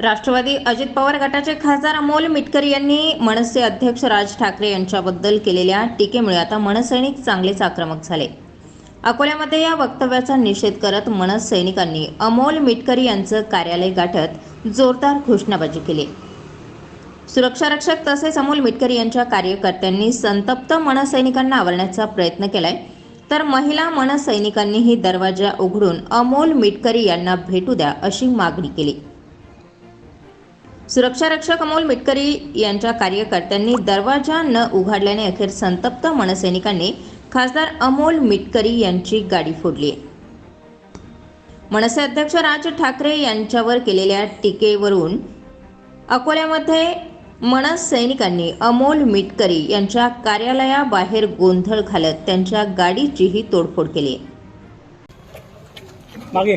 राष्ट्रवादी अजित पवार गटाचे खासदार अमोल मिटकरी यांनी मनसे अध्यक्ष राज ठाकरे यांच्याबद्दल केलेल्या टीकेमुळे आता मनसैनिक चांगलेच आक्रमक झाले. अकोल्यामध्ये या वक्तव्याचा निषेध करत मनस सैनिकांनी अमोल मिटकरी यांचं कार्यालय गाठत जोरदार घोषणाबाजी केली. सुरक्षा रक्षक तसेच अमोल मिटकरी यांच्या कार्यकर्त्यांनी संतप्त मनसैनिकांना आवरण्याचा प्रयत्न केलाय. तर महिला मनसैनिकांनीही दरवाजा उघडून अमोल मिटकरी यांना भेटू द्या अशी मागणी केली. सुरक्षा रक्षक अमोल मिटकरी यांच्या कार्यकर्त्यांनी दरवाजा न उघडल्याने अखेर संतप्त मनसैनिकांनी खासदार अमोल मिटकरी यांची गाडी फोडली. मनसे अध्यक्ष राज ठाकरे यांच्यावर केलेल्या टीकेवरून अकोल्यामध्ये मनस सैनिकांनी अमोल मिटकरी यांच्या कार्यालयाबाहेर गोंधळ घालत त्यांच्या गाडीचीही तोडफोड केली. मागे.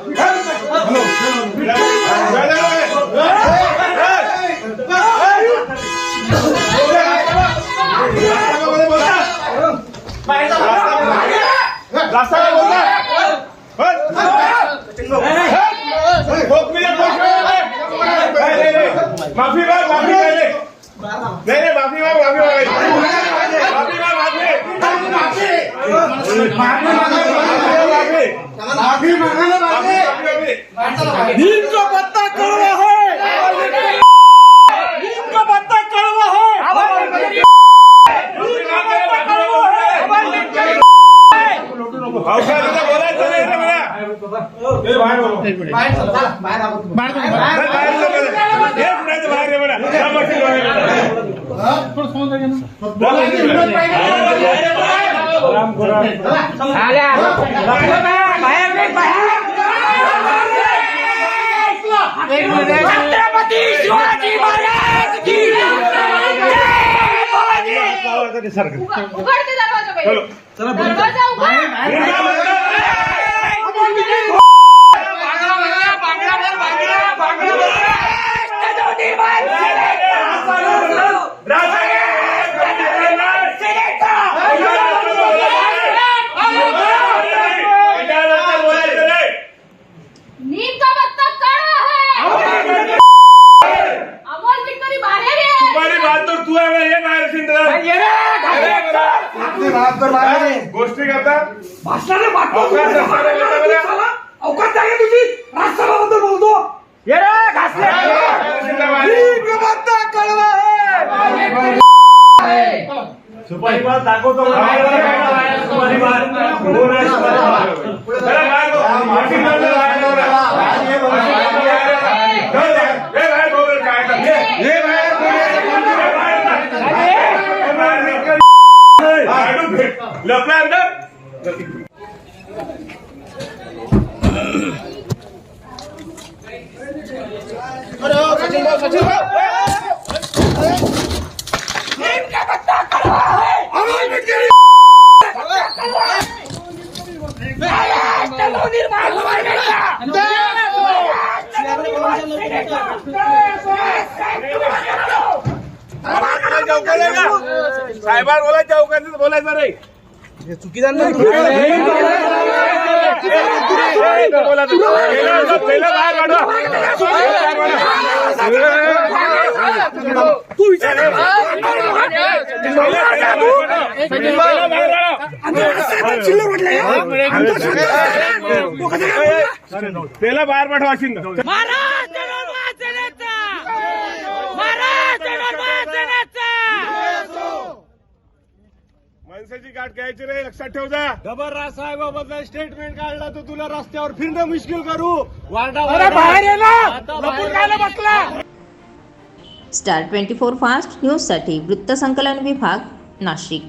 माफी माग माफी मागायची माफी माग. माफी माफी माफी माफी नीम का पत्ता कड़वा है का पत्ता कड़वा है नाही छत्रपती शिवाजी महाराज की उघडते दरवाजा पहिले. चलो. दरवाजा उघड. तो हे बाहेर तर. गोष्टी करता? भाषणाने अवकाश आहे तुझी. राष्ट्रवाबद्दल बोलतो. ये रे घासले. सुपारी बात दाखवतो. सुपारी बाहेर काढून फेक. लपला अंदर साहेबांना बोलायचं अवकाशात बोलायचं नाही बोलायचं. पहिलं- पहिलं बाहेर काढा. बाहेर काढा. तू विचार पहिलं बाहेर काढा. चिल्लर म्हटलं त्याला बाहेर पाठवा ना. माणसाची गाठ घ्यायची रे लक्षात ठेव जा. जबर साहेबाबद्दल स्टेटमेंट काढला तर तुला रस्त्यावर फिरणं मुश्किल करू. वारडा बाहेर बसला. स्टार ट्वेंटी फोर फास्ट न्यूजसाठी वृत्तसंकलन विभाग नाशिक.